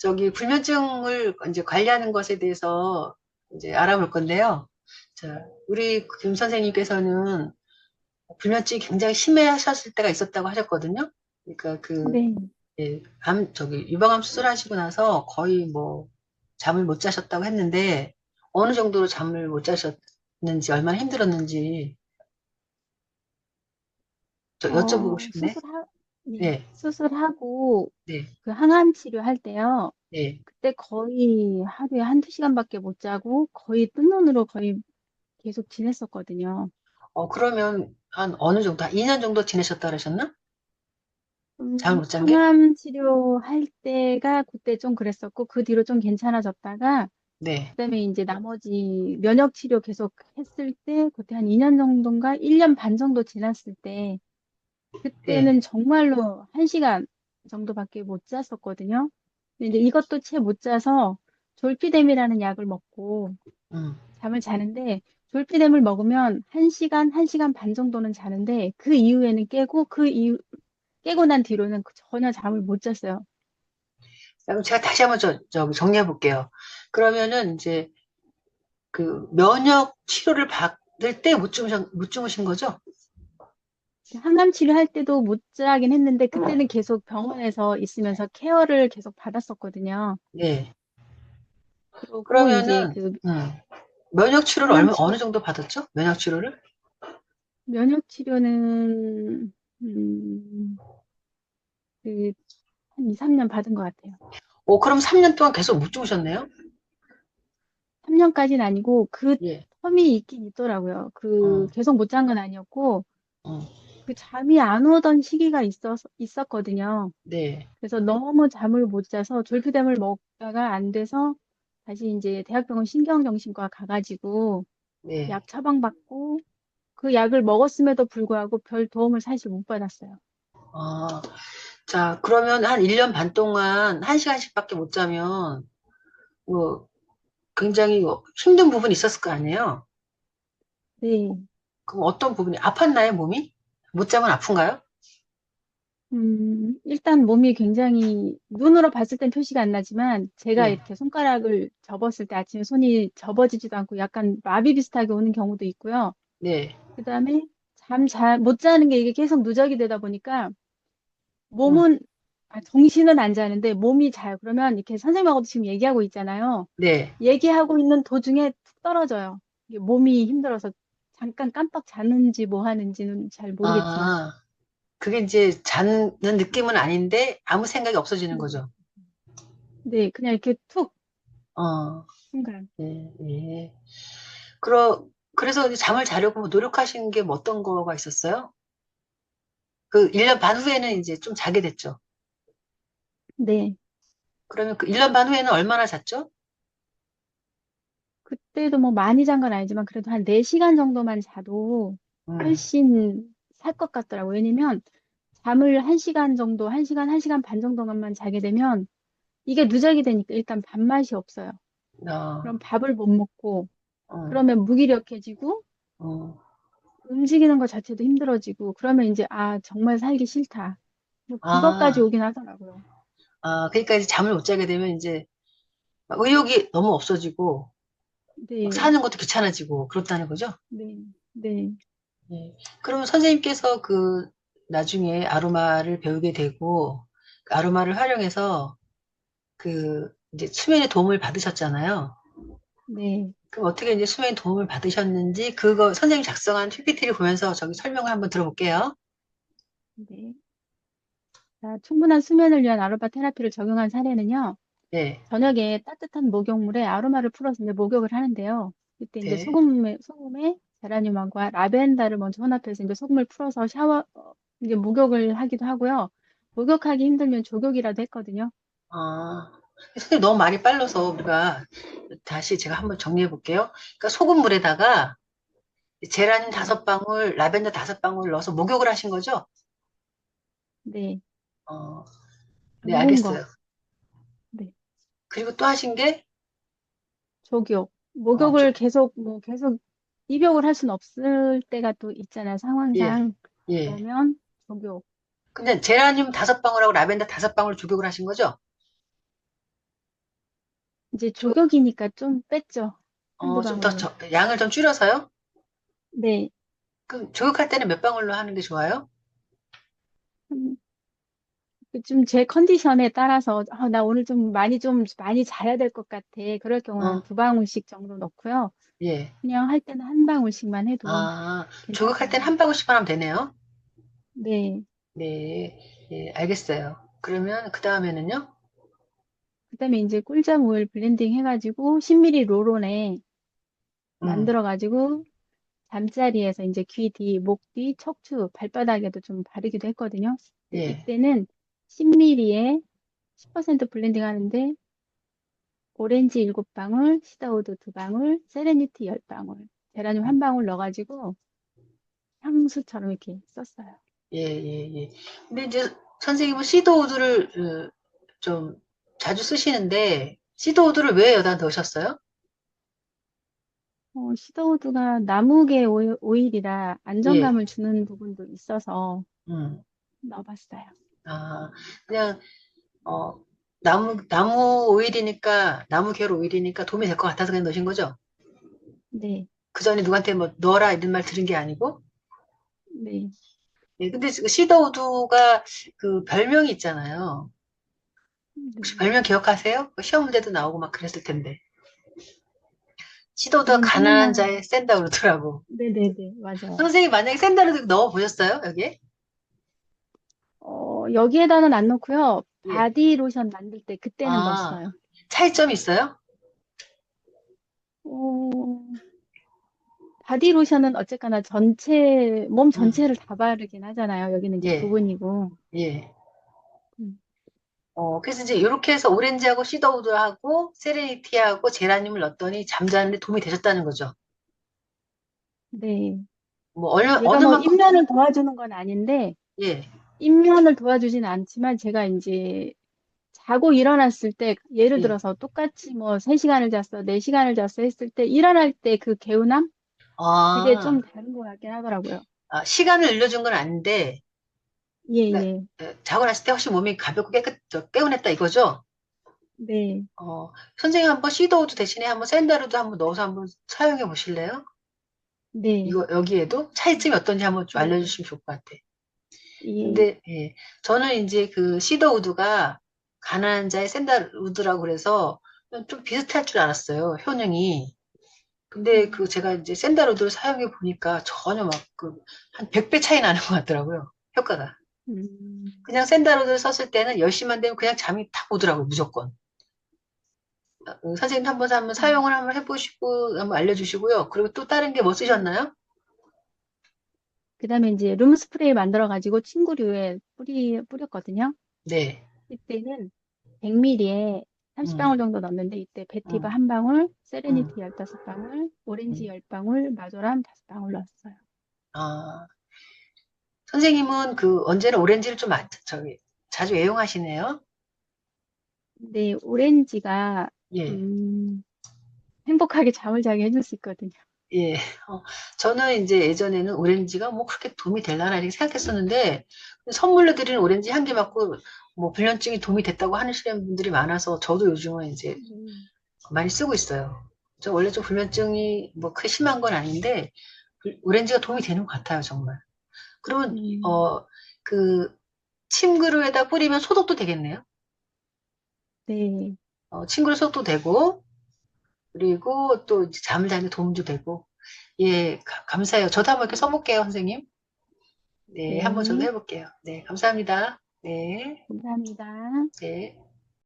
저기 불면증을 이제 관리하는 것에 대해서 이제 알아볼 건데요. 자, 우리 김 선생님께서는 불면증이 굉장히 심해하셨을 때가 있었다고 하셨거든요. 그러니까 그 네. 예, 암 저기 유방암 수술하시고 나서 거의 뭐 잠을 못 자셨다고 했는데 어느 정도로 잠을 못 자셨는지 얼마나 힘들었는지 저 여쭤보고 어, 싶네. 수술하, 네. 네, 수술하고 네, 그 항암 치료할 때요. 네. 그때 거의 하루에 한두 시간밖에 못 자고 거의 뜬 눈으로 거의 계속 지냈었거든요. 어, 그러면 한 어느 정도, 한 2 년 정도 지내셨다 그러셨나? 잠을 음, 못 잔 게? 항암 치료할 때가 그때 좀 그랬었고 그 뒤로 좀 괜찮아졌다가 네, 그다음에 이제 나머지 면역 치료 계속 했을 때 그때 한 2 년 정도인가 1 년 반 정도 지났을 때 네, 그때는 정말로 한 시간 정도밖에 못 잤었거든요. 이제 이것도 채 못 자서 졸피뎀이라는 약을 먹고 음. 잠을 자는데 졸피뎀을 먹으면 한시간한시간 반 정도는 자는데 그 이후에는 깨고 그 이후 깨고 난 뒤로는 전혀 잠을 못 잤어요. 그럼 제가 다시 한번 저, 저 정리해 볼게요. 그러면은 이제 그 면역 치료를 받을 때 못 주무신, 못 주무신 거죠? 항암 치료할 때도 못 자긴 했는데 그때는 계속 병원에서 있으면서 케어를 계속 받았었거든요. 네. 이제 그러면은, 그 음, 면역 치료를 얼마, 어느 정도 받았죠? 면역 치료를? 면역 치료는 음, 그 한 2, 3년 받은 것 같아요. 오, 그럼 3년 동안 계속 못 주무셨네요? 3년까지는 아니고 그 예, 텀이 있긴 있더라고요. 그 어, 계속 못 잔 건 아니었고 어, 그 잠이 안 오던 시기가 있었, 있었거든요. 네, 그래서 너무 잠을 못 자서 졸피뎀을 먹다가 안 돼서 다시 이제 대학병원 신경정신과 가 가지고 네. 약 처방받고 그 약을 먹었음에도 불구하고 별 도움을 사실 못 받았어요. 아, 자, 그러면 한 1 년 반 동안 1 시간씩 밖에 못 자면, 뭐, 굉장히 뭐 힘든 부분이 있었을 거 아니에요? 네. 그럼 어떤 부분이, 아팠나요, 몸이? 못 자면 아픈가요? 음, 일단 몸이 굉장히 눈으로 봤을 땐 표시가 안 나지만 제가 네, 이렇게 손가락을 접었을 때 아침에 손이 접어지지도 않고 약간 마비 비슷하게 오는 경우도 있고요. 네, 그다음에 잠 잘 못 자는 게 이게 계속 누적이 되다 보니까 음, 몸은 아, 정신은 안 자는데 몸이 자요. 그러면 이렇게 선생님하고도 지금 얘기하고 있잖아요. 네. 얘기하고 있는 도중에 툭 떨어져요. 몸이 힘들어서 잠깐 깜빡 자는지 뭐 하는지는 잘 모르겠지만. 아, 그게 이제 자는 느낌은 아닌데 아무 생각이 없어지는 네, 거죠. 네, 그냥 이렇게 툭 어, 순간. 네, 네. 그러, 그래서 잠을 자려고 노력하신 게뭐 어떤 거가 있었어요? 그 1년 반 후에는 이제 좀 자게 됐죠. 네. 그러면 그 1년 반 후에는 얼마나 잤죠? 그때도 뭐 많이 잔 건 아니지만 그래도 한 4시간 정도만 자도 음, 훨씬 살 것 같더라고요. 왜냐면 잠을 1시간 정도, 1시간, 1시간 반 정도만 자게 되면 이게 누적이 되니까 일단 밥맛이 없어요. 어, 그럼 밥을 못 먹고 어, 그러면 무기력해지고 어. 움직이는 것 자체도 힘들어지고 그러면 이제 아, 정말 살기 싫다. 뭐 그것까지 아, 오긴 하더라고요. 아, 그러니까 이제 잠을 못 자게 되면 이제 막 의욕이 너무 없어지고 막 네, 사는 것도 귀찮아지고 그렇다는 거죠? 네, 네, 네. 그러면 선생님께서 그 나중에 아로마를 배우게 되고 그 아로마를 활용해서 그 이제 수면에 도움을 받으셨잖아요. 네, 그럼 어떻게 이제 수면에 도움을 받으셨는지 그거 선생님 작성한 PPT를 보면서 저기 설명을 한번 들어볼게요. 네. 자, 충분한 수면을 위한 아로마 테라피를 적용한 사례는요. 네, 저녁에 따뜻한 목욕물에 아로마를 풀어서 목욕을 하는데요. 이때 이제 네. 소금에, 소금에 제라늄황과 라벤더를 먼저 혼합해서 이제 소금을 풀어서 샤워, 어, 이제 목욕을 하기도 하고요. 목욕하기 힘들면 조격이라도 했거든요. 아, 선생님 너무 말이 빨라서 우리가 다시 제가 한번 정리해 볼게요. 그러니까 소금물에다가 제라늄 네, 다섯 방울, 라벤더 다섯 방울 넣어서 목욕을 하신 거죠? 네, 어, 네, 담근 거, 알겠어요. 네, 그리고 또 하신 게, 조격. 어, 저- 목욕을 계속, 뭐, 계속 입욕을 할 수는 없을 때가 또 있잖아요, 예, 상황상. 예. 그러면 조격. 근데 제라늄 다섯 방울하고 라벤더 다섯 방울 조격을 하신 거죠? 이제 조격이니까 좀 뺐죠. 어, 한두 좀 더. 양을 좀 줄여서요? 네. 그럼 조격할 때는 몇 방울로 하는 게 좋아요? 음, 좀 제 컨디션에 따라서 아, 나 오늘 좀 많이 좀 많이 자야 될 것 같아. 그럴 경우는 어, 두 방울씩 정도 넣고요. 예. 그냥 할 때는 한 방울씩만 해도 아, 조격할 땐 괜찮아요. 한 방울씩만 하면 되네요. 네. 네, 예, 알겠어요. 그러면 그 다음에는요? 그다음에 이제 꿀잠 오일 블렌딩 해 가지고 10ml 롤온에 음, 만들어 가지고 잠자리에서 이제 귀 뒤, 목 뒤, 척추, 발바닥에도 좀 바르기도 했거든요. 근데 예, 이때는 10ml에 10% 블렌딩 하는데 오렌지 7방울, 시다우드 2방울, 세레니티 10방울, 제라늄 1방울 넣어가지고 향수처럼 이렇게 썼어요. 예, 예, 예. 근데 이제 선생님은 시드우드를 어, 좀 자주 쓰시는데, 시드우드를 왜 여기다 넣으셨어요? 어, 시다우드가 나무계 오일- 오일이라 예, 안정감을 주는 부분도 있어서 음, 넣어봤어요. 아, 그냥, 어, 나무, 나무 오일이니까, 나무 계열 오일이니까 도움이 될 것 같아서 그냥 넣으신 거죠? 네, 그 전에 누구한테 뭐 넣어라 이런 말 들은 게 아니고? 네. 예, 근데 그 시드우드가 그 별명이 있잖아요. 혹시 네. 별명 기억하세요? 그 시험 문제도 나오고 막 그랬을 텐데. 시도도 지금 가난한 생각나는, 자의 센다 그러더라고. 네네네, 맞아요. 선생님 만약에 센다를 넣어 보셨어요? 여기에? 어, 여기에다는 안 넣고요. 예. 바디 로션 만들 때 그때는 아, 넣었어요. 차이점이 있어요? 어, 바디 로션은 어쨌거나 전체, 몸 음, 전체를 다 바르긴 하잖아요. 여기는 이제 예, 부분이고. 예. 음, 어, 그래서 이제 이렇게 해서 오렌지하고 시더우드하고 세레니티하고 제라늄을 넣었더니 잠자는데 도움이 되셨다는 거죠. 네. 뭐 어느 얘가 어느 뭐 만큼 입면을 도와주는 건 아닌데, 예. 입면을 도와주진 않지만 제가 이제 자고 일어났을 때, 예를 예. 들어서 똑같이 뭐 3 시간을 잤어, 4 시간을 잤어 했을 때 일어날 때 그 개운함? 그게 좀 아, 다른 것 같긴 하더라고요. 아, 시간을 늘려준 건 아닌데 예, 그러니까 예. 에, 자고 났을 때 훨씬 몸이 가볍고 깨끗 저, 개운했다 이거죠? 네, 어, 선생님 한번 시더우드 대신에 한번 샌다르도 한번 넣어서 한번 사용해 보실래요? 네, 이거 여기에도 차이점이 어떤지 한번 좀 네. 알려주시면 좋을 것 같아. 예, 근데 예, 저는 이제 그 시더 우드가 가난한 자의 샌달 우드라고 그래서 좀 비슷할 줄 알았어요, 효능이. 근데 그 음, 제가 이제 샌달 우드를 사용해 보니까 전혀 막 그 한 100배 차이 나는 것 같더라고요, 효과가. 음, 그냥 샌달 우드를 썼을 때는 10시만 되면 그냥 잠이 탁 오더라고요, 무조건. 어, 선생님 한번 한번 음. 사용을 한번 해보시고 한번 알려주시고요. 그리고 또 다른 게 뭐 쓰셨나요? 그 다음에 이제 룸 스프레이 만들어 가지고 침구류에 뿌리 뿌렸거든요. 네. 이때는 100ml에 음, 30방울 정도 넣었는데 이때 베티바 음, 한 방울, 음, 세레니티 15방울, 오렌지 음. 10방울, 마조람 5방울 넣었어요. 아, 선생님은 그 언제나 오렌지를 좀 아- 저기 자주 애용하시네요. 근데 오렌지가 예, 음, 행복하게 잠을 자게 해줄 수 있거든요. 예. 어, 저는 이제 예전에는 오렌지가 뭐 그렇게 도움이 될라나 이렇게 생각했었는데 선물로 드리는 오렌지 한개 맞고 뭐 불면증이 도움이 됐다고 하시는 분들이 많아서 저도 요즘은 이제 음, 많이 쓰고 있어요. 저 원래 좀 불면증이 뭐 크게 심한 건 아닌데 그 오렌지가 도움이 되는 것 같아요, 정말. 그러면 음, 어, 그 침그루에다 뿌리면 소독도 되겠네요. 네, 어, 침그루 소독도 되고 그리고 또 잠을 자는 데 도움도 되고 예, 가- 감사해요. 저도 한번 이렇게 써볼게요, 선생님. 네, 한번 저도 네, 해볼게요. 네, 감사합니다. 네, 감사합니다. 네.